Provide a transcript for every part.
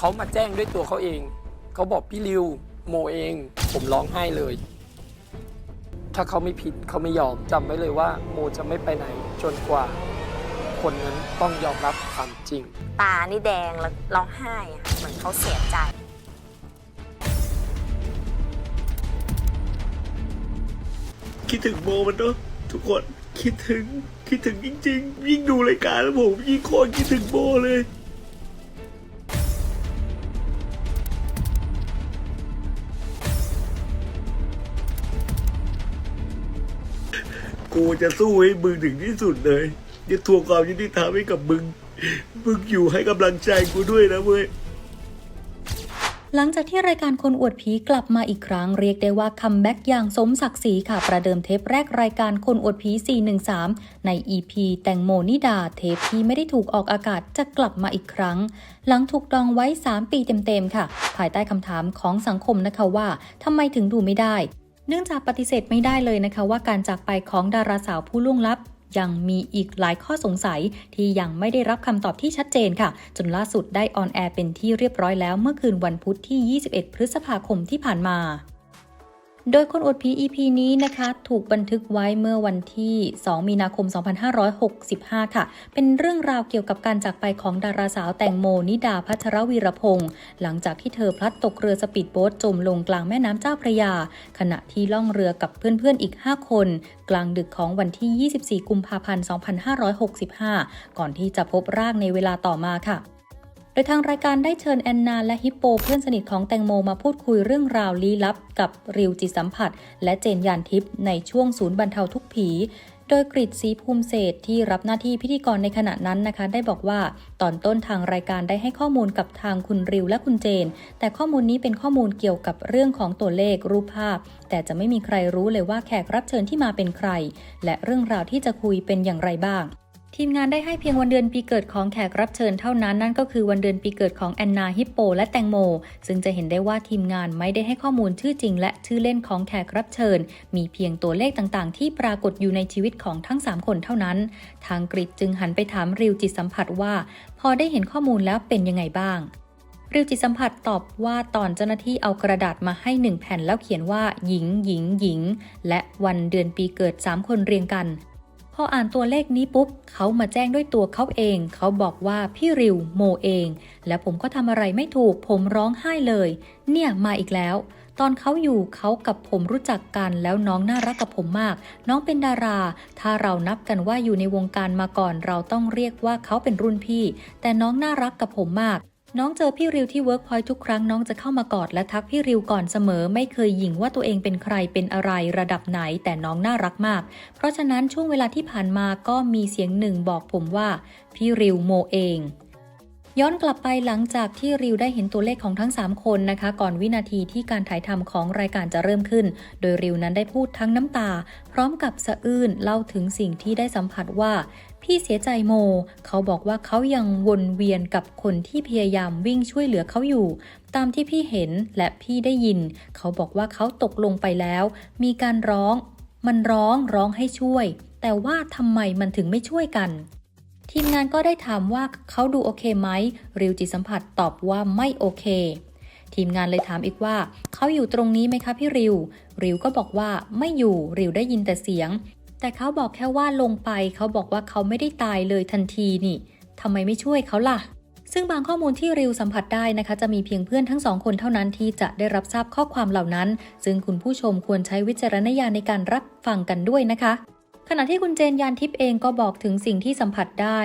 เขามาแจ้งด้วยตัวเขาเอง เขาบอกพี่ริวโมเอง ผมร้องไห้เลย ถ้าเขาไม่ผิดเขาไม่ยอมจำไว้เลยว่า โมจะไม่ไปไหนจนกว่า คนนั้นต้องยอมรับความจริง ตานี่แดงแล้วร้องไห้อะเหมือนเขาเสียใจ คิดถึงโมมันเนาะทุกคนคิดถึงคิดถึงจริง ๆ ยิ่งดูรายการแล้วผมยิ่งโคตรคิดถึงโมเลย กูจะสู้ให้มึงถึงที่สุดเลยจะทวงความยุติธรรมให้กับมึง มึงอยู่ให้กำลังใจกูด้วยนะเว้ยหลังจากที่รายการคนอวดผีกลับมาอีกครั้งเรียกได้ว่าคัมแบ็กอย่างสมศักดิ์ศรีค่ะ ประเดิมเทปแรกรายการคนอวดผี 413 ใน EP แตงโมนิดาเทปที่ไม่ได้ถูกออกอากาศจะกลับมาอีกครั้ง หลังถูกดองไว้ 3 ปีเต็มๆ ค่ะ ภายใต้คำถามของสังคมนะคะว่าทำไมถึงดูไม่ได้ เนื่องจากปฏิเสธไม่ได้เลยนะคะว่าการจากไปของดาราสาวผู้ล่วงลับ ยังมีอีกหลายข้อสงสัยที่ยังไม่ได้รับคำตอบที่ชัดเจนค่ะ จนล่าสุดได้ออนแอร์เป็นที่เรียบร้อยแล้วเมื่อคืนวันพุธที่ 21 พฤษภาคมที่ผ่านมา โดยคนอดผี EP นี้นะคะ ถูกบันทึกไว้เมื่อวันที่ 2 มีนาคม 2565 ค่ะ เป็นเรื่องราวเกี่ยวกับการจากไปของดาราสาวแตงโมนิดาพัชรวีรพงศ์หลังจากที่เธอพลัดตกเรือสปีดโบ๊ทจมลงกลางแม่น้ำเจ้าพระยา ขณะที่ล่องเรือกับเพื่อนๆอีก 5 คน กลางดึกของวันที่ 24 กุมภาพันธ์ 2565 ก่อนที่จะพบร่างในเวลาต่อมาค่ะ ยทางรายการได้เชิญแอนนาและฮิปโปเพื่อนสนิทของแตงโมมาพูดคุยเรื่องราวลี้ลับ กับริวจิตสัมผัส และเจนยานทิพย์ในช่วงศูนย์บรรเทาทุกผี โดยกริดศรีภูมิเศษที่รับหน้าที่พิธีกรในขณะนั้นนะคะ ได้บอกว่าตอนต้นทางรายการได้ให้ข้อมูลกับทางคุณริวและคุณเจน แต่ข้อมูลนี้เป็นข้อมูลเกี่ยวกับเรื่องของตัวเลขรูปภาพ แต่จะไม่มีใครรู้เลยว่าแขกรับเชิญที่มาเป็นใคร และเรื่องราวที่จะคุยเป็นอย่างไรบ้าง ทีมงานได้ให้เพียงวันเดือนปีเกิดของแขกรับเชิญเท่านั้นนั่นก็คือวันเดือนปีเกิดของแอนนาฮิปโป และแตงโม ซึ่งจะเห็นได้ว่าทีมงานไม่ได้ให้ข้อมูลชื่อจริง และชื่อเล่นของแขกรับเชิญ มีเพียงตัวเลขต่างๆ ที่ปรากฏอยู่ในชีวิตของทั้ง 3 คนเท่านั้น ทางกริดจึงหันไปถามริวจิตสัมผัสว่า พอได้เห็นข้อมูลแล้วเป็นยังไงบ้างริวจิตสัมผัสตอบว่าตอนเจ้าหน้าที่เอากระดาษมาให้หนึ่งแผ่นแล้วเขียนว่าหญิงหญิงหญิง และวันเดือนปีเกิด 3 คนเรียงกัน ออ่านตัวเลขนี้ปุ๊บเขามาแจ้งด้วยตัวเขาเอง เขาบอกว่าพี่ริวโมเอง และผมก็ทำอะไรไม่ถูก ผมร้องไห้เลย เนี่ยมาอีกแล้ว ตอนเขาอยู่เขากับผมรู้จักกันแล้วน้องน่ารักกับผมมาก น้องเป็นดารา ถ้าเรานับกันว่าอยู่ในวงการมาก่อน เราต้องเรียกว่าเขาเป็นรุ่นพี่ แต่น้องน่ารักกับผมมาก น้องเจอพี่ริวที่เวิร์กพอยทุกครั้งน้องจะเข้ามากอดและทักพี่ริวก่อนเสมอ ไม่เคยหยิ่งว่าตัวเองเป็นใครเป็นอะไรระดับไหนแต่น้องน่ารักมาก เพราะฉะนั้นช่วงเวลาที่ผ่านมาก็มีเสียงหนึ่งบอกผมว่า พี่ริวโมเองย้อนกลับไปหลังจากที่ริวได้เห็นตัวเลขของทั้ง 3 คนนะคะ ก่อนวินาทีที่การถ่ายทำของรายการจะเริ่มขึ้น โดยริวนั้นได้พูดทั้งน้ำตา พร้อมกับสะอื้นเล่าถึงสิ่งที่ได้สัมผัสว่า พี่เสียใจโม เขาบอกว่าเขายังวนเวียนกับคนที่พยายามวิ่งช่วยเหลือเขาอยู่ ตามที่พี่เห็นและพี่ได้ยิน เขาบอกว่าเขาตกลงไปแล้ว มีการร้อง มันร้องร้องให้ช่วย แต่ว่าทำไมมันถึงไม่ช่วยกัน ทีมงานก็ได้ถามว่าเขาดูโอเคไหมริวจิตสัมผัสตอบว่าไม่โอเคทีมงานเลยถามอีกว่า เขาอยู่ตรงนี้ไหมคะพี่ริว ริวก็บอกว่าไม่อยู่ริวได้ยินแต่เสียง แต่เขาบอกแค่ว่าลงไปเขาบอกว่าเขาไม่ได้ตายเลยทันทีนี่ทำไมไม่ช่วยเขาล่ะ ซึ่งบางข้อมูลที่ริวสัมผัสได้นะคะ จะมีเพียงเพื่อนทั้งสองคนเท่านั้นที่จะได้รับทราบข้อความเหล่านั้น ซึ่งคุณผู้ชมควรใช้วิจารณญาณในการรับฟังกันด้วยนะคะ ขณะที่คุณเจนยานทิพย์เองก็บอกถึงสิ่งที่สัมผัสได้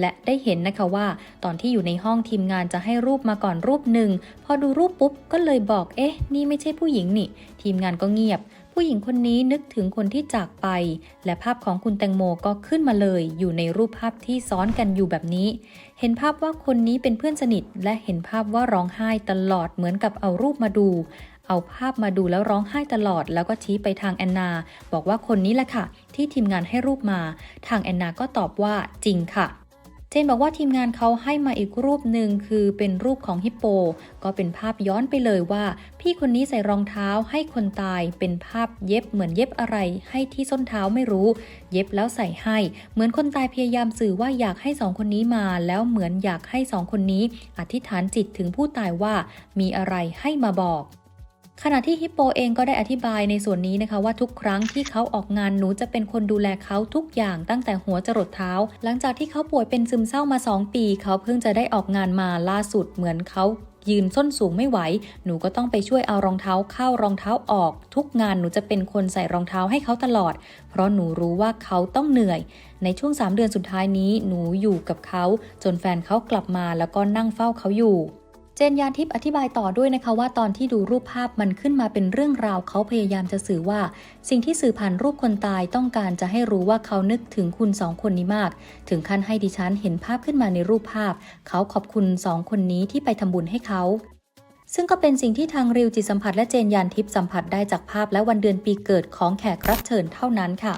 และได้เห็นนะคะว่า ตอนที่อยู่ในห้องทีมงานจะให้รูปมาก่อนรูปหนึ่งพอดูรูปปุ๊บก็เลยบอกเอ๊ะ นี่ไม่ใช่ผู้หญิงนี่ ทีมงานก็เงียบ ผู้หญิงคนนี้นึกถึงคนที่จากไป และภาพของคุณแตงโมก็ขึ้นมาเลย อยู่ในรูปภาพที่ซ้อนกันอยู่แบบนี้ เห็นภาพว่าคนนี้เป็นเพื่อนสนิท และเห็นภาพว่าร้องไห้ตลอดเหมือนกับเอารูปมาดู เอาภาพมาดูแล้วร้องไห้ตลอด แล้วก็ชี้ไปทางแอนนา บอกว่าคนนี้แหละค่ะ ที่ทีมงานให้รูปมา ทางแอนนาก็ตอบว่าจริงค่ะ เจนบอกว่าทีมงานเขาให้มาอีกรูปหนึ่งคือเป็นรูปของฮิปโป ก็เป็นภาพย้อนไปเลยว่า พี่คนนี้ใส่รองเท้าให้คนตายเป็นภาพเย็บเหมือนเย็บอะไร ให้ที่ส้นเท้าไม่รู้ เย็บแล้วใส่ให้ เหมือนคนตายพยายามสื่อว่าอยากให้สองคนนี้มา แล้วเหมือนอยากให้สองคนนี้ อธิษฐานจิตถึงผู้ตายว่า มีอะไรให้มาบอก ขณะที่ฮิปโปเองก็ได้อธิบายในส่วนนี้นะคะว่าทุกครั้งที่เขาออกงานหนูจะเป็นคนดูแลเขาทุกอย่างตั้งแต่หัวจรดเท้า หลังจากที่เขาป่วยเป็นซึมเศร้ามา 2 ปี เขาเพิ่งจะได้ออกงานมาล่าสุดเหมือนเขายืนส้นสูงไม่ไหว หนูก็ต้องไปช่วยเอารองเท้าเข้ารองเท้าออก ทุกงานหนูจะเป็นคนใส่รองเท้าให้เขาตลอด เพราะหนูรู้ว่าเขาต้องเหนื่อย ในช่วง 3 เดือนสุดท้ายนี้ หนูอยู่กับเขา จนแฟนเขากลับมาแล้วก็นั่งเฝ้าเขาอยู่ จนยานทิพย์อธิบายต่อด้วยนะคะว่าตอนที่ดูรูปภาพมันขึ้นมาเป็นเรื่องราวเขาพยายามจะสื่อว่า สิ่งที่สื่อผ่านรูปคนตายต้องการจะให้รู้ว่าเขานึกถึงคุณสองคนนี้มาก ถึงขั้นให้ดิฉันเห็นภาพขึ้นมาในรูปภาพ เขาขอบคุณสองคนนี้ที่ไปทำบุญให้เขาซึ่งก็เป็นสิ่งที่ทางริวจิตสัมผัสและเจนยานทิพย์สัมผัสได้จากภาพและวันเดือนปีเกิดของแขกรับเชิญเท่านั้นค่ะ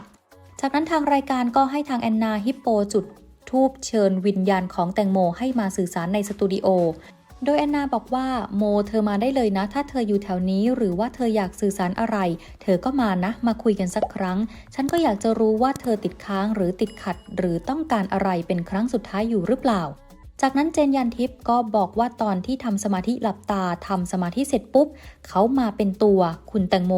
จากนั้นทางรายการก็ให้ทางแอนนาฮิปโปจุดทูบเชิญวิญญาณของแตงโมให้มาสื่อสารในสตูดิโอ โดยแอนนาบอกว่าโมเธอมาได้เลยนะ ถ้าเธออยู่แถวนี้หรือว่าเธออยากสื่อสารอะไร เธอก็มานะ มาคุยกันสักครั้ง ฉันก็อยากจะรู้ว่าเธอติดค้างหรือติดขัด หรือต้องการอะไรเป็นครั้งสุดท้ายอยู่หรือเปล่า จากนั้นเจนยันทิพย์ก็บอกว่าตอนที่ทำสมาธิหลับตาทำสมาธิเสร็จปุ๊บ เขามาเป็นตัว คุณแตงโม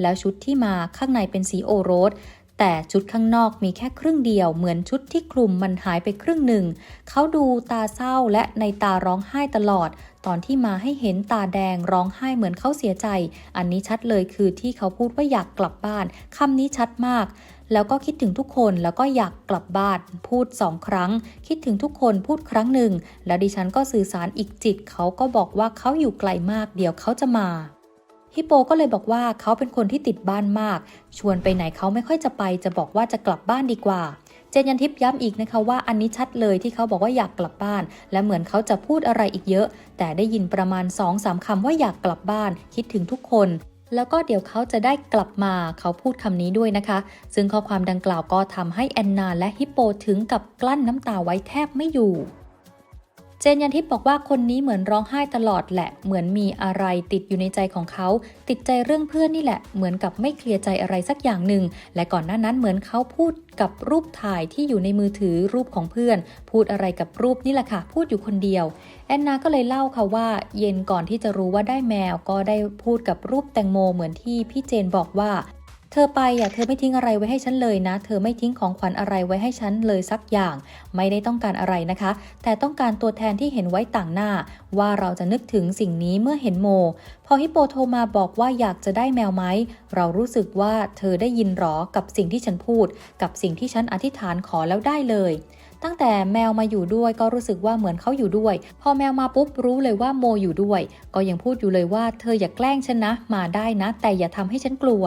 แล้วชุดที่มาข้างในเป็นสีโอโรส แต่ชุดข้างนอกมีแค่ครึ่งเดียวเหมือนชุดที่คลุมมันหายไปครึ่งหนึ่ง เขาดูตาเศร้าและในตาร้องไห้ตลอด ตอนที่มาให้เห็นตาแดงร้องไห้เหมือนเขาเสียใจ อันนี้ชัดเลยคือที่เขาพูดว่าอยากกลับบ้านคำนี้ชัดมากแล้วก็คิดถึงทุกคนแล้วก็อยากกลับบ้านพูดสองครั้ง คิดถึงทุกคนพูดครั้งหนึ่ง แล้วดิฉันก็สื่อสารอีกจิต เขาก็บอกว่าเขาอยู่ไกลมากเดี๋ยวเขาจะมา ฮิปโปก็เลยบอกว่าเขาเป็นคนที่ติดบ้านมาก ชวนไปไหนเขาไม่ค่อยจะไป จะบอกว่าจะกลับบ้านดีกว่า เจนยันทิพย์ย้ำอีกนะคะว่าอันนี้ชัดเลยที่เขาบอกว่าอยากกลับบ้าน และเหมือนเขาจะพูดอะไรอีกเยอะ แต่ได้ยินประมาณ2อสามคำว่าอยากกลับบ้าน คิดถึงทุกคนแล้วก็เดี๋ยวเขาจะได้กลับมาเขาพูดคำนี้ด้วยนะคะ ซึ่งข้อความดังกล่าวก็ทำให้แอนนาและฮิปโปถึงกับกลั้นน้ำตาไว้แทบไม่อยู่ เจนยันทิพย์บอกว่าคนนี้เหมือนร้องไห้ตลอดแหละ เหมือนมีอะไรติดอยู่ในใจของเขา ติดใจเรื่องเพื่อนนี่แหละ เหมือนกับไม่เคลียร์ใจอะไรสักอย่างหนึ่ง และก่อนหน้านั้นเหมือนเขาพูดกับรูปถ่ายที่อยู่ในมือถือรูปของเพื่อน พูดอะไรกับรูปนี่แหละค่ะ พูดอยู่คนเดียว แอนนาก็เลยเล่าค่ะว่า เย็นก่อนที่จะรู้ว่าได้แมวก็ได้พูดกับรูปแตงโมเหมือนที่พี่เจนบอกว่า เธอไปอะเธอไม่ทิ้งอะไรไว้ให้ฉันเลยนะ เธอไม่ทิ้งของขวัญอะไรไว้ให้ฉันเลยสักอย่าง ไม่ได้ต้องการอะไรนะคะ แต่ต้องการตัวแทนที่เห็นไว้ต่างหน้า ว่าเราจะนึกถึงสิ่งนี้เมื่อเห็นโม พอฮิปโปโทรมาบอกว่าอยากจะได้แมวไหม เรารู้สึกว่าเธอได้ยินหรอกับสิ่งที่ฉันพูด กับสิ่งที่ฉันอธิษฐานขอแล้วได้เลยตั้งแต่แมวมาอยู่ด้วยก็รู้สึกว่าเหมือนเขาอยู่ด้วย พอแมวมาปุ๊บรู้เลยว่าโมอยู่ด้วย ก็ยังพูดอยู่เลยว่าเธออย่าแกล้งฉันนะ มาได้นะ แต่อย่าทำให้ฉันกลัว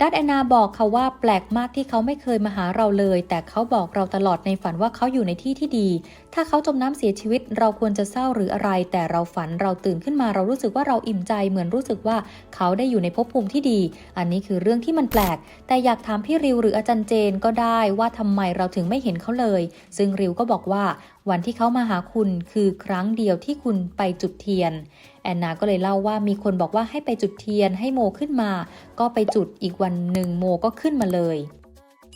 ดัตแอนนาบอกค่ะว่าแปลกมากที่เขาไม่เคยมาหาเราเลย แต่เขาบอกเราตลอดในฝันว่าเขาอยู่ในที่ที่ดี ถ้าเขาจมน้ำเสียชีวิตเราควรจะเศร้าหรืออะไร แต่เราฝันเราตื่นขึ้นมาเรารู้สึกว่าเราอิ่มใจเหมือนรู้สึกว่าเขาได้อยู่ในภพภูมิที่ดี อันนี้คือเรื่องที่มันแปลก แต่อยากถามพี่ริวหรืออาจารย์เจนก็ได้ว่าทำไมเราถึงไม่เห็นเขาเลย ซึ่งริวก็บอกว่าวันที่เขามาหาคุณคือครั้งเดียวที่คุณไปจุดเทียน แอนนาก็เลยเล่าว่ามีคนบอกว่าให้ไปจุดเทียนให้โมขึ้นมา ก็ไปจุดอีกวันหนึ่งโมก็ขึ้นมาเลย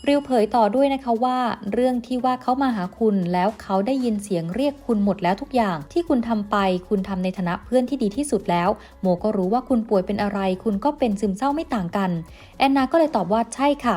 เริวเผยต่อด้วยนะคะว่าเรื่องที่ว่าเขามาหาคุณแล้วเขาได้ยินเสียงเรียกคุณหมดแล้วทุกอย่างที่คุณทำไป คุณทำในฐานะเพื่อนที่ดีที่สุดแล้ว โมก็รู้ว่าคุณป่วยเป็นอะไร คุณก็เป็นซึมเศร้าไม่ต่างกัน แอนนาก็เลยตอบว่าใช่ค่ะ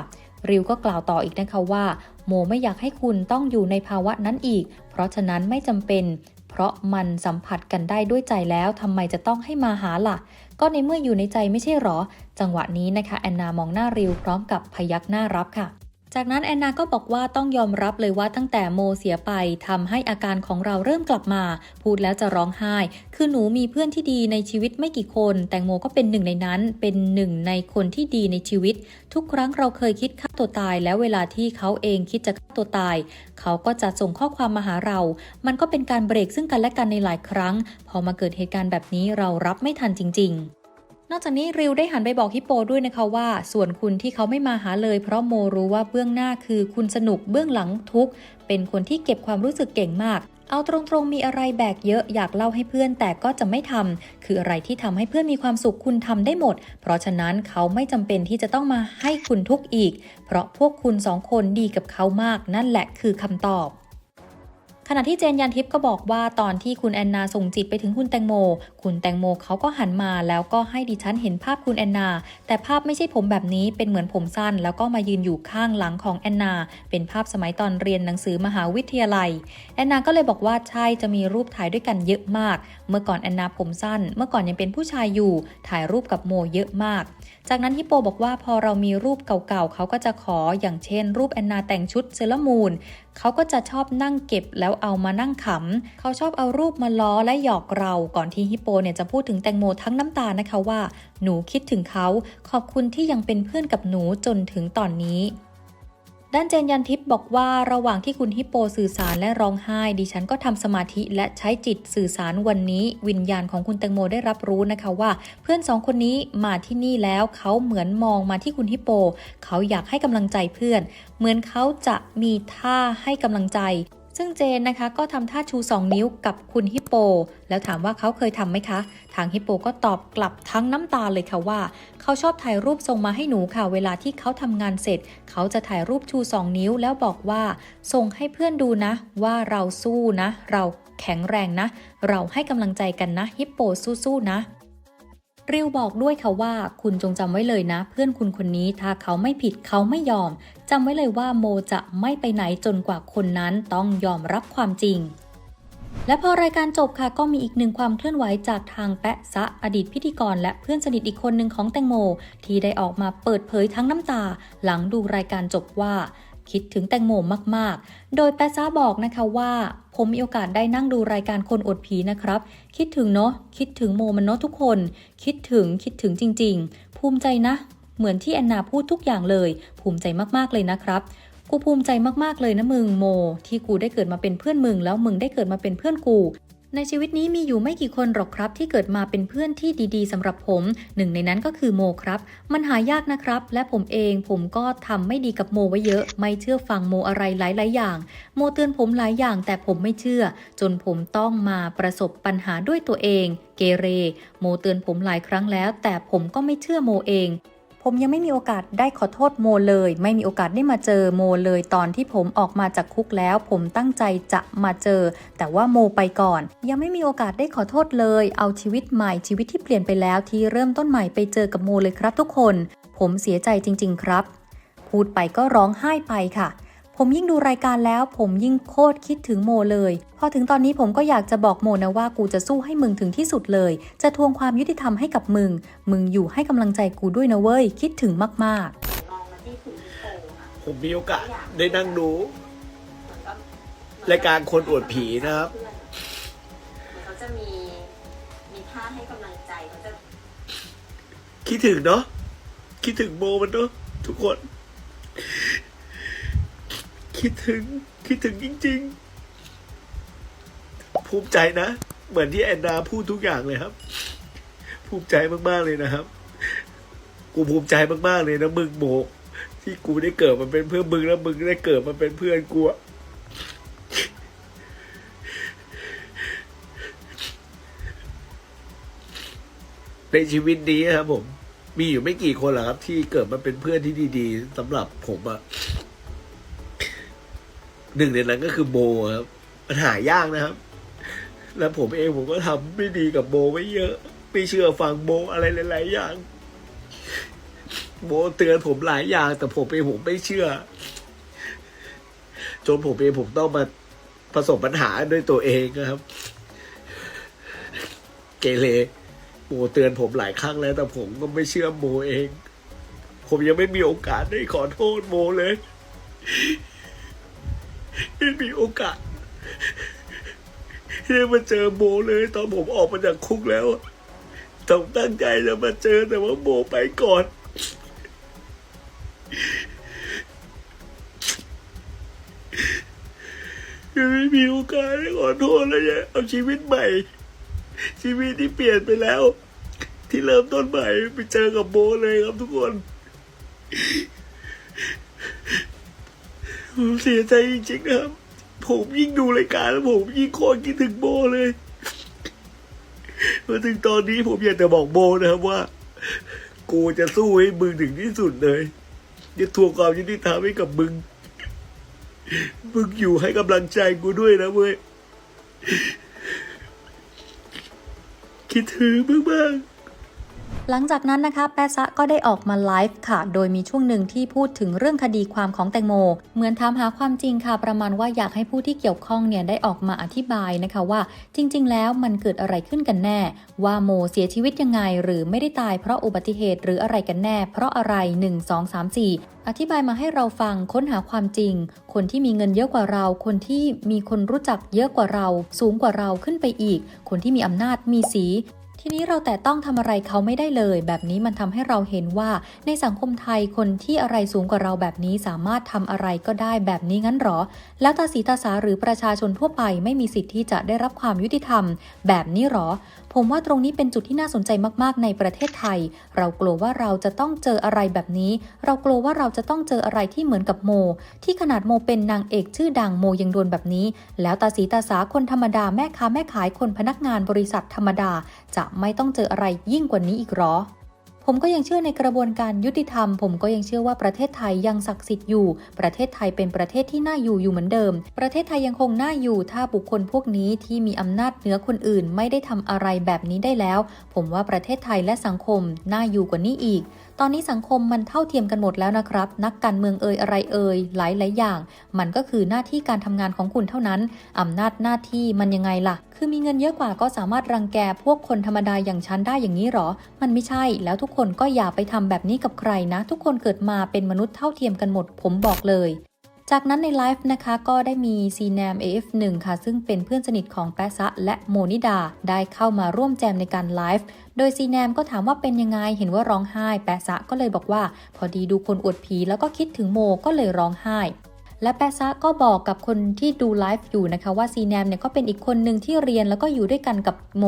ริวก็กล่าวต่ออีกนะคะว่า โมไม่อยากให้คุณต้องอยู่ในภาวะนั้นอีก เพราะฉะนั้นไม่จำเป็น เพราะมันสัมผัสกันได้ด้วยใจแล้วทำไมจะต้องให้มาหาล่ะ ก็ในเมื่ออยู่ในใจไม่ใช่หรอ จังหวะนี้นะคะแอนนามองหน้าริวพร้อมกับพยักหน้ารับค่ะ จากนั้นแอนนาก็บอกว่าต้องยอมรับเลยว่าตั้งแต่โมเสียไปทำให้อาการของเราเริ่มกลับมา พูดแล้วจะร้องไห้ คือหนูมีเพื่อนที่ดีในชีวิตไม่กี่คน แตงโมก็เป็นหนึ่งในนั้น เป็นหนึ่งในคนที่ดีในชีวิต ทุกครั้งเราเคยคิดฆ่าตัวตาย แล้วเวลาที่เขาเองคิดจะฆ่าตัวตาย เขาก็จะส่งข้อความมาหาเรา มันก็เป็นการเบรกซึ่งกันและกันในหลายครั้ง พอมาเกิดเหตุการณ์แบบนี้เรารับไม่ทันจริง ๆ นอกจากนี้ริวได้หันไปบอกฮิปโปด้วยนะคะว่า ส่วนคุณที่เขาไม่มาหาเลย เพราะโมรู้ว่าเบื้องหน้าคือคุณสนุกเบื้องหลังทุกเป็นคนที่เก็บความรู้สึกเก่งมาก เอาตรงๆมีอะไรแบกเยอะอยากเล่าให้เพื่อนแต่ก็จะไม่ทำคืออะไรที่ทำให้เพื่อนมีความสุขคุณทำได้หมด เพราะฉะนั้นเขาไม่จำเป็นที่จะต้องมาให้คุณทุกข์อีก เพราะพวกคุณสองคนดีกับเขามากนั่นแหละคือคำตอบ ขณะที่เจนยันทิพย์ก็บอกว่าตอนที่คุณแอนนาส่งจิตไปถึงคุณแตงโม คุณแตงโมเขาก็หันมาแล้วก็ให้ดิฉันเห็นภาพคุณแอนนา แต่ภาพไม่ใช่ผมแบบนี้เป็นเหมือนผมสั้น แล้วก็มายืนอยู่ข้างหลังของแอนนา เป็นภาพสมัยตอนเรียนหนังสือมหาวิทยาลัย แอนนาก็เลยบอกว่าใช่จะมีรูปถ่ายด้วยกันเยอะมาก เมื่อก่อนแอนนาผมสั้น เมื่อก่อนยังเป็นผู้ชายอยู่ ถ่ายรูปกับโมเยอะมาก จากนั้นฮิปโปบอกว่าพอเรามีรูปเก่าๆเขาก็จะขออย่างเช่น รูปแอนนาแต่งชุดเซเลอร์มูนเขาก็จะชอบนั่งเก็บแล้วเอามานั่งขำเขาชอบเอารูปมาล้อและหยอกเราก่อนที่ฮิปโปเนี่ยจะพูดถึงแตงโมทั้งน้ำตานะคะว่า หนูคิดถึงเขาขอบคุณที่ยังเป็นเพื่อนกับหนูจนถึงตอนนี้ ด้านเจนยันทิพย์บอกว่าระหว่างที่คุณฮิปโปสื่อสารและร้องไห้ ดิฉันก็ทำสมาธิและใช้จิตสื่อสารวันนี้ วิญญาณของคุณแตงโมได้รับรู้นะคะว่า เพื่อนสองคนนี้มาที่นี่แล้วเขาเหมือนมองมาที่คุณฮิปโป เขาอยากให้กำลังใจเพื่อน เหมือนเขาจะมีท่าให้กำลังใจ ซึ่งเจนนะคะก็ทำท่าชู 2 นิ้วกับคุณฮิปโป แล้วถามว่าเขาเคยทำไหมคะ ทางฮิปโปก็ตอบกลับทั้งน้ำตาเลยค่ะว่า เขาชอบถ่ายรูปส่งมาให้หนูค่ะ เวลาที่เขาทำงานเสร็จ เขาจะถ่ายรูปชู 2 นิ้วแล้วบอกว่า ส่งให้เพื่อนดูนะ ว่าเราสู้นะ เราแข็งแรงนะ เราให้กำลังใจกันนะฮิปโปสู้ๆนะ ริวบอกด้วยค่ะว่าคุณจงจำไว้เลยนะ เพื่อนคุณคนนี้ถ้าเขาไม่ผิดเขาไม่ยอมจำไว้เลยว่าโมจะไม่ไปไหนจนกว่าคนนั้นต้องยอมรับความจริงและพอรายการจบค่ะก็มีอีกหนึ่งความเคลื่อนไหวจากทางแปะซะอดีตพิธีกร และเพื่อนสนิทอีกคนหนึ่งของแตงโม ที่ได้ออกมาเปิดเผยทั้งน้ำตา หลังดูรายการจบว่า คิดถึงแตงโมมากๆ โดยแปะซะบอกนะคะว่าผมมีโอกาสได้นั่งดูรายการคนอดผีนะครับ คิดถึงเนาะคิดถึงโมมันเนาะทุกคน คิดถึงคิดถึงจริง ๆ ภูมิใจนะ เหมือนที่แอนนาพูดทุกอย่างเลย ภูมิใจมากๆเลยนะครับกูภูมิใจมากๆเลยนะมึงโม ที่กูได้เกิดมาเป็นเพื่อนมึงแล้วมึงได้เกิดมาเป็นเพื่อนกู ในชีวิตนี้มีอยู่ไม่กี่คนหรอกครับที่เกิดมาเป็นเพื่อนที่ดีๆสำหรับผม หนึ่งในนั้นก็คือโมครับ มันหายากนะครับ และผมเองผมก็ทำไม่ดีกับโมไว้เยอะ ไม่เชื่อฟังโมอะไรหลายๆอย่าง โมเตือนผมหลายอย่างแต่ผมไม่เชื่อ จนผมต้องมาประสบปัญหาด้วยตัวเอง เกเร โมเตือนผมหลายครั้งแล้ว แต่ผมก็ไม่เชื่อโมเอง ผมยังไม่มีโอกาสได้ขอโทษโมเลย ไม่มีโอกาสได้มาเจอโมเลยตอนที่ผมออกมาจากคุกแล้ว ผมตั้งใจจะมาเจอ แต่ว่าโมไปก่อน ยังไม่มีโอกาสได้ขอโทษเลย เอาชีวิตใหม่ชีวิตที่เปลี่ยนไปแล้วที่เริ่มต้นใหม่ไปเจอกับโมเลยครับทุกคน ผมเสียใจจริง ๆ ครับ พูดไปก็ร้องไห้ไปค่ะ ผมยิ่งดูรายการแล้ว ผมยิ่งโคตรคิดถึงโมเลย พอถึงตอนนี้ผมก็อยากจะบอกโมนะว่ากูจะสู้ให้มึงถึงที่สุดเลย จะทวงความยุติธรรมให้กับมึง มึงอยู่ให้กำลังใจกูด้วยนะเว้ย คิดถึงมากๆมองมาที่คุณฮิปโปค่ะผมมีโอกาสได้นั่งดูรายการคนอวดผีนะครับเพื่อนเขาจะมีมีท่าให้กำลังใจเขาจะคิดถึงเนาะคิดถึงโมมันเนาะทุกคน คิดถึง คิดถึงจริง ๆ ภูมิใจนะ เหมือนที่แอนนาพูดทุกอย่างเลยครับ ภูมิใจมากๆเลยนะครับ กูภูมิใจมากๆเลยนะมึงโมที่กูได้เกิดมาเป็นเพื่อนมึงแล้วมึงได้เกิดมาเป็นเพื่อนกูในชีวิตนี้ครับผม มีอยู่ไม่กี่คนหรอกครับ ที่เกิดมาเป็นเพื่อนที่ดี ๆสำหรับผมอะ หนึ่งในนั้นก็คือโบครับมันหายากนะครับ แล้วผมเองผมก็ทำไม่ดีกับโบไว้เยอะไม่เชื่อฟังโบอะไรหลาย ๆ อย่าง โบเตือนผมหลายอย่าง แต่ผมเองผมไม่เชื่อ จนผมเองผมต้องมาประสบปัญหาด้วยตัวเองนะครับ เกเรโบเตือนผมหลายครั้งแล้ว แต่ผมก็ไม่เชื่อโบเอง ผมยังไม่มีโอกาสได้ขอโทษโบเลย ไม่มีโอกาสที่ได้มาเจอโบเลย ตอนผมออกมาจากคุกแล้วต้องตั้งใจจะมาเจอแต่ว่าโบไปก่อนยังไม่มีโอกาสได้ขอโทษเลยเนี่ยเอาชีวิตใหม่ ชีวิตที่เปลี่ยนไปแล้ว ที่เริ่มต้นใหม่ไปเจอกับโบเลยครับทุกคน เสียใจจริงๆนะครับ ผมยิ่งดูรายการแล้วผมยิ่งโคตรคิดถึงโบเลยมาถึงตอนนี้ผมอยากจะบอกโบนะครับว่า กูจะสู้ให้มึงถึงที่สุดเลยจะทวงความยุติธรรมให้กับมึง มึงอยู่ให้กำลังใจกูด้วยนะเว้ยคิดถึงมึงมาก หลังจากนั้นนะคะแปะซะก็ได้ออกมาไลฟ์ค่ะ โดยมีช่วงหนึ่งที่พูดถึงเรื่องคดีความของแตงโม เหมือนถามหาความจริงค่ะ ประมาณว่าอยากให้ผู้ที่เกี่ยวข้องเนี่ยได้ออกมาอธิบายนะคะว่า จริง ๆ แล้วมันเกิดอะไรขึ้นกันแน่ ว่าโมเสียชีวิตยังไง หรือไม่ได้ตายเพราะอุบัติเหตุหรืออะไรกันแน่ เพราะอะไร 1 2 3 4 อธิบายมาให้เราฟังค้นหาความจริง คนที่มีเงินเยอะกว่าเรา คนที่มีคนรู้จักเยอะกว่าเรา สูงกว่าเราขึ้นไปอีก คนที่มีอำนาจมีสี ทีนี้เราแต่ต้องทำอะไรเขาไม่ได้เลย แบบนี้มันทำให้เราเห็นว่าในสังคมไทยคนที่อะไรสูงกว่าเราแบบนี้สามารถทำอะไรก็ได้แบบนี้งั้นหรอ แล้วตาสีตาสาหรือประชาชนทั่วไปไม่มีสิทธิ์ที่จะได้รับความยุติธรรม แบบนี้หรอ ผมว่าตรงนี้เป็นจุดที่น่าสนใจมากๆ ในประเทศไทย เรากลัวว่าเราจะต้องเจออะไรแบบนี้ เรากลัวว่าเราจะต้องเจออะไรที่เหมือนกับโม ที่ขนาดโมเป็นนางเอกชื่อดังโมยังโดนแบบนี้ แล้วตาสีตาสาคนธรรมดาแม่ค้าแม่ขายคนพนักงานบริษัทธรรมดาจะไม่ต้องเจออะไรยิ่งกว่านี้อีกหรอ ผมก็ยังเชื่อในกระบวนการยุติธรรม ผมก็ยังเชื่อว่าประเทศไทยยังศักดิ์สิทธิ์อยู่ ประเทศไทยเป็นประเทศที่น่าอยู่อยู่เหมือนเดิม ประเทศไทยยังคงน่าอยู่ ถ้าบุคคลพวกนี้ที่มีอำนาจเหนือคนอื่น ไม่ได้ทำอะไรแบบนี้ได้แล้ว ผมว่าประเทศไทยและสังคมน่าอยู่กว่านี้อีก ตอนนี้สังคมมันเท่าเทียมกันหมดแล้วนะครับ นักการเมืองเอ่ยอะไรเอ่ยหลายหลายอย่าง มันก็คือหน้าที่การทำงานของคุณเท่านั้นอำนาจหน้าที่มันยังไงล่ะ คือมีเงินเยอะกว่าก็สามารถรังแกพวกคนธรรมดาอย่างฉันได้อย่างนี้หรอ มันไม่ใช่ แล้วทุกคนก็อย่าไปทำแบบนี้กับใครนะ ทุกคนเกิดมาเป็นมนุษย์เท่าเทียมกันหมด ผมบอกเลย จากนั้นในไลฟ์นะคะก็ได้มีซีแนม AF1 ค่ะ ซึ่งเป็นเพื่อนสนิทของแปะซะและโมนิดา ได้เข้ามาร่วมแจมในการไลฟ์โดยซีแนมก็ถามว่าเป็นยังไงเห็นว่าร้องไห้ แปะซะก็เลยบอกว่า พอดีดูคนอวดผีแล้วก็คิดถึงโมก็เลยร้องไห้ และแปะซะก็บอกกับคนที่ดูไลฟ์อยู่นะคะว่าซีแนมเนี่ยก็เป็นอีกคนหนึ่งที่เรียนแล้วก็อยู่ด้วยกันกับโม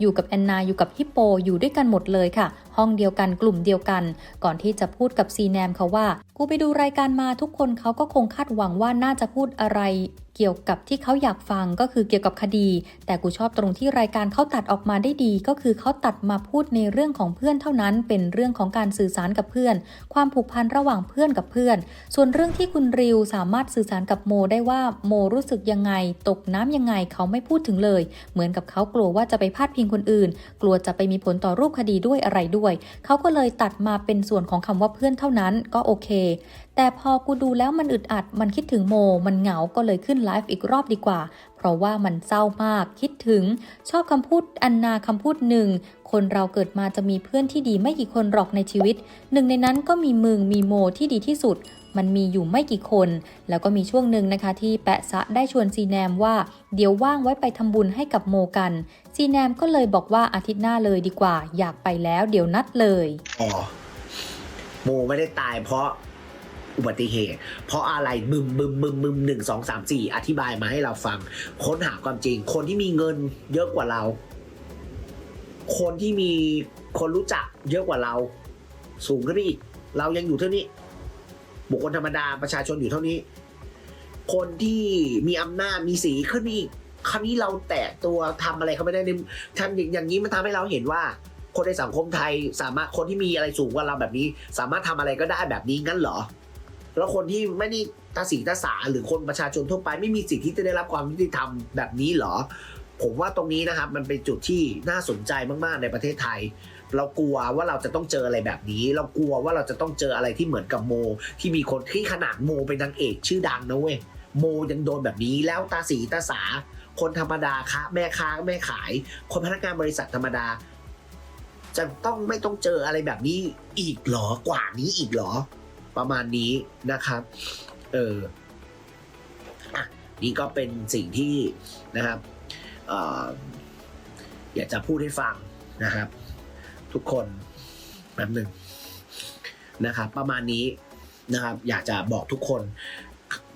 อยู่กับแอนนาอยู่กับฮิปโป อยู่ด้วยกันหมดเลยค่ะ ห้องเดียวกันกลุ่มเดียวกัน ก่อนที่จะพูดกับซีแนมเขาว่า กูไปดูรายการมาทุกคนเขาก็คงคาดหวังว่าน่าจะพูดอะไรเกี่ยวกับที่เขาอยากฟังก็คือเกี่ยวกับคดี แต่กูชอบตรงที่รายการเขาตัดออกมาได้ดี ก็คือเขาตัดมาพูดในเรื่องของเพื่อนเท่านั้น เป็นเรื่องของการสื่อสารกับเพื่อน ความผูกพันระหว่างเพื่อนกับเพื่อน ส่วนเรื่องที่คุณริวสามารถสื่อสารกับโมได้ว่าโมรู้สึกยังไง ตกน้ำยังไงเขาไม่พูดถึงเลย เหมือนกับเขากลัวว่าจะไปพาดพิงคนอื่น กลัวจะไปมีผลต่อรูปคดีด้วยอะไรด้วยเขาก็เลยตัดมาเป็นส่วนของคำว่าเพื่อนเท่านั้นก็โอเค แต่พอกูดูแล้วมันอึดอัด มันคิดถึงโม มันเหงาก็เลยขึ้นไลฟ์อีกรอบดีกว่า เพราะว่ามันเศร้ามาก คิดถึง ชอบคำพูดอันนาคำพูดหนึ่ง คนเราเกิดมาจะมีเพื่อนที่ดีไม่กี่คนหรอกในชีวิต หนึ่งในนั้นก็มีมึง มีโมที่ดีที่สุด มันมีอยู่ไม่กี่คน แล้วก็มีช่วงหนึ่งนะคะที่แปะซะได้ชวนซีแนมว่าเดี๋ยวว่างไว้ไปทำบุญให้กับโมกัน ซีแนมก็เลยบอกว่าอาทิตย์หน้าเลยดีกว่า อยากไปแล้วเดี๋ยวนัดเลยอ๋อโมไม่ได้ตายเพราะอุบัติเหตุ เพราะอะไรบึมบึมบึมบึมหนึ่งสองสามสี่อธิบายมาให้เราฟัง ค้นหาความจริง คนที่มีเงินเยอะกว่าเรา คนที่มีคนรู้จักเยอะกว่าเรา สูงขึ้นไปอีก เรายังอยู่เท่านี้ บุคคลธรรมดาประชาชนอยู่เท่านี้ คนที่มีอำนาจมีสีขึ้นอีกคราวนี้เราแตะตัวทำอะไรเขาไม่ได้ทำอย่างอย่างนี้มันทำให้เราเห็นว่า คนในสังคมไทยสามารถคนที่มีอะไรสูงกว่าเราแบบนี้ สามารถทำอะไรก็ได้แบบนี้งั้นเหรอ แล้วคนที่ไม่ได้ตาสีตาสาหรือคนประชาชนทั่วไปไม่มีสิทธิ์ที่จะได้รับความยุติธรรมแบบนี้เหรอ ผมว่าตรงนี้นะครับมันเป็นจุดที่น่าสนใจมากๆในประเทศไทย เรากลัวว่าเราจะต้องเจออะไรแบบนี้ เรากลัวว่าเราจะต้องเจออะไรที่เหมือนกับโม ที่มีคนที่ขนาดโมเป็นนางเอกชื่อดังนะเว้ยโมยังโดนแบบนี้แล้วตาสีตาสา คนธรรมดาค้าแม่ค้าแม่ขาย คนพนักงานบริษัทธรรมดา จะต้องไม่ต้องเจออะไรแบบนี้อีกหรอกว่านี้อีกหรอ ประมาณนี้นะครับ เอออะนี่ก็เป็นสิ่งที่นะครับอออยากจะพูดให้ฟังนะครับ ทุกคนแบบหนึ่งนะครับประมาณนี้นะครับ อยากจะบอกทุกคน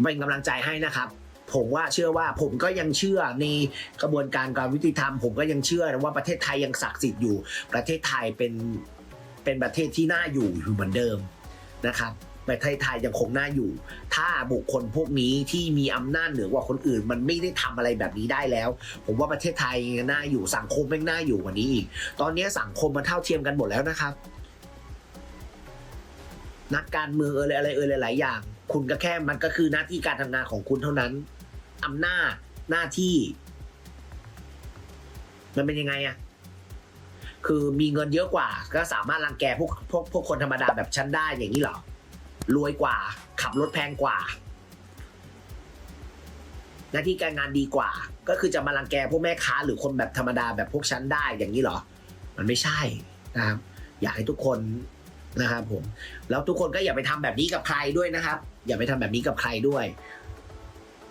เป็นกำลังใจให้นะครับ ผมว่าเชื่อว่าผมก็ยังเชื่อในกระบวนการการยุติธรรม ผมก็ยังเชื่อนะว่าประเทศไทยยังศักดิ์สิทธิ์อยู่ ประเทศไทยเป็นเป็นประเทศที่น่าอยู่อยู่เหมือนเดิมนะครับ ประเทศไทยยังคงน่าอยู่ ถ้าบุคคลพวกนี้ที่มีอำนาจเหนือกว่าคนอื่น มันไม่ได้ทำอะไรแบบนี้ได้แล้ว ผมว่าประเทศไทยยังน่าอยู่สังคมแม่งน่าอยู่กว่านี้อีก ตอนนี้สังคมมันเท่าเทียมกันหมดแล้วนะครับ นักการเมืองเอออะไรเออหลายๆอย่าง คุณก็แค่มันก็คือหน้าที่การทำงานของคุณเท่านั้นอำนาจหน้าที่ มันเป็นยังไงอะคือมีเงินเยอะกว่า ก็สามารถรังแกพวกพวกพวกคนธรรมดาแบบฉันได้อย่างนี้หรอ รวยกว่า ขับรถแพงกว่า หน้าที่การงานดีกว่า ก็คือจะมารังแกพวกแม่ค้าหรือคนแบบธรรมดาแบบพวกฉันได้อย่างนี้เหรอ มันไม่ใช่นะครับ อยากให้ทุกคนนะครับผม แล้วทุกคนก็อย่าไปทำแบบนี้กับใครด้วยนะครับ อย่าไปทำแบบนี้กับใครด้วย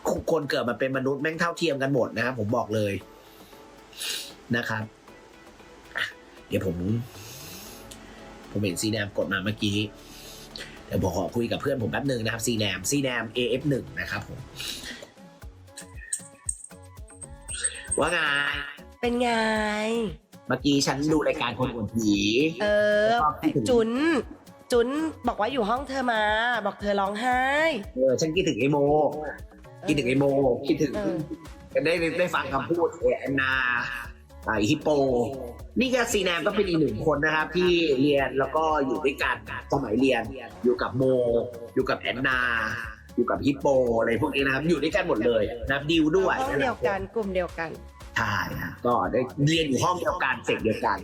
ทุกคนเกิดมาเป็นมนุษย์แม่งเท่าเทียมกันหมดนะครับผมบอกเลยนะครับ เดี๋ยวผม ผมเห็นซีแนมกดมาเมื่อกี้ เดี๋ยวผมขอคุยกับเพื่อนผมแป๊บหนึ่งนะครับซีแนมซีแนม AF1 นะครับผมว่าไงเป็นไง เมื่อกี้ฉันดูรายการคนอวดผีเออ แล้วก็คิดถึงจุน จุนบอกว่าอยู่ห้องเธอมา บอกเธอร้องไห้ เออฉันคิดถึงไอโม คิดถึงไอโม คิดถึงเออ ได้ได้ฟังคำพูดเอแอนนา ไอฮิปโป นี่ก็ซีแนมก็เป็นอีกหนึ่งคนนะครับ ที่เรียนแล้วก็อยู่ด้วยกันสมัยเรียน อยู่กับโม อยู่กับแอนนา อยู่กับฮิปโปอะไรพวกนี้นะครับอยู่ด้วยกันหมดเลยนะครับดิวด้วยห้องเดียวกันกลุ่มเดียวกันใช่ครับก็ได้เรียนอยู่ห้องเดียวกันเสกเดียวกัน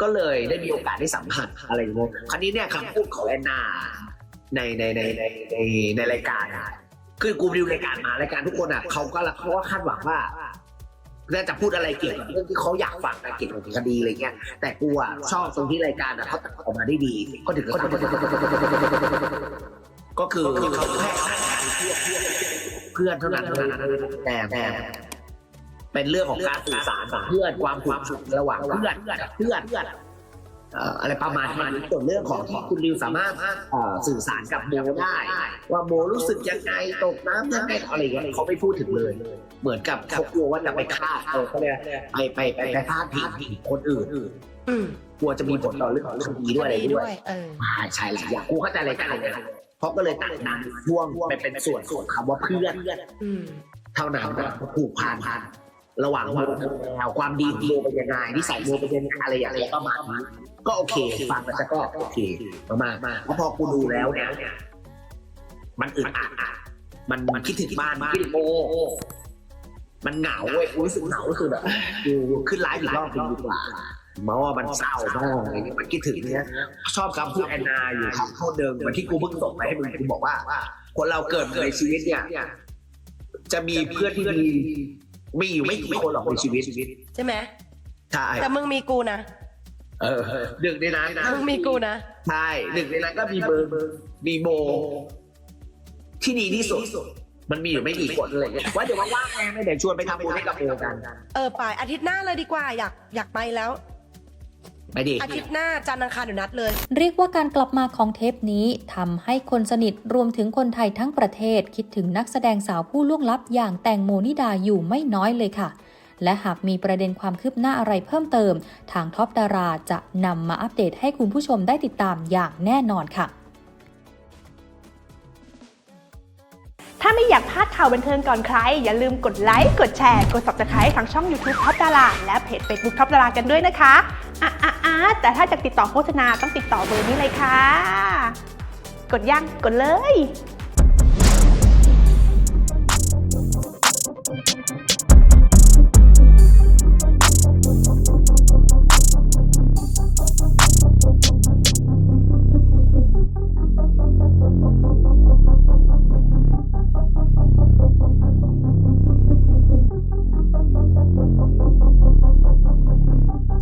ก็เลยได้มีโอกาสได้สัมผัสอะไรอย่างเงี้ยคราวนี้เนี่ยคำพูดของแอนนาในในในในในในรายการอะคือกูดูรายการมารายการทุกคนอะเขาก็เขาก็คาดหวังว่า น่าจะพูดอะไรเกี่ยวกับเรื่องที่เขาอยากฟังนะเกี่ยวกับคดีอะไรเงี้ย แต่กูอะชอบตรงที่รายการอะเขาตัดออกมาได้ดีก็ถึงก็คือเขาแค่เพื่อนเท่านั้นเท่านั้นแต่แต่เป็นเรื่องของการสื่อสารกับเพื่อนความผูกพันระหว่างเพื่อนกับเพื่อน อ่ออะไรประมาณนี้ส่วนเรื่องของที่คุณริวสามารถเอ่อสื่อสารกับโมได้ ว่าโมรู้สึกยังไงตกน้ำยังไงอะไรอย่างเงี้ยเขาไม่พูดถึงเลย เหมือนกับเขากลัวว่าจะไปฆ่าเออเขาเรียกไปไปไปไปพาดพิงถึงคนอื่นอืมกลัวจะมีผลต่อเรื่องของเรื่องคดีด้วยอะไรด้วยเออใช่ใช่หลายอย่างกูเข้าใจรายการเลยนะเพราะก็เลยตัดนำช่วงไปเป็นส่วนของคำว่าเพื่อนอืมเท่านั้นก็ผูกพันระหว่างโมกับแมวความดีของโมเป็นยังไงนิสัยโมเป็นยังไงอะไรอย่างเงี้ยประมาณนี้ ก็โอเค ฟังแล้วจะก็โอเคมากๆแล้วพอกูดูแล้วเนี่ยมันอึดอัดอะมันมันคิดถึงบ้านคิดถึงโมมันเหงาเว้ยกูรู้สึกเหงาก็คือแบบกูขึ้นไลฟ์อีกรอบหนึ่งดีกว่ามาว่ามันเศร้ามากอะไรเงี้ยมันคิดถึงเนี้ยชอบคำพูดแอนนาอยู่คำพูดเดิมเหมือนที่กูเพิ่งส่งไปให้มึงกูบอกว่าคนเราเกิดมาในชีวิตเนี่ยจะมีเพื่อนที่ดีมีอยู่ไม่กี่คนหรอกในชีวิตใช่ไหมใช่แต่มึงมีกูนะ เออหนึ่งในนั้นนะมึงมีกูนะ ใช่หนึ่งในนั้นก็มีเบอร์มีโมที่ดีที่สุด มันมีอยู่ไม่กี่คนเลยว่าเดี๋ยวว่างๆไงไม่เดี๋ยวชวนไปทำบุญให้กับโมกัน เออไปอาทิตย์หน้าเลยดีกว่าอยากอยากไปแล้วไปดิอาทิตย์หน้าจันทร์อังคารเดี๋ยวนัดเลย เรียกว่าการกลับมาของเทปนี้ทำให้คนสนิทรวมถึงคนไทยทั้งประเทศ คิดถึงนักแสดงสาวผู้ล่วงลับอย่างแตงโมนิดาอยู่ไม่น้อยเลยค่ะ และหากมีประเด็นความคืบหน้าอะไรเพิ่มเติม ทางท็อปดาราจะนำมาอัปเดตให้คุณผู้ชมได้ติดตามอย่างแน่นอนค่ะ ถ้าไม่อยากพลาดข่าวบันเทิงก่อนใคร อย่าลืมกดไลค์ กดแชร์ กด subscribe ทางช่อง YouTube ท็อปดาราและเพจ Facebook ท็อปดารากันด้วยนะคะอะอะอะแต่ถ้าจะติดต่อโฆษณาต้องติดต่อเบอร์นี้เลยค่ะ กดยังกดเลย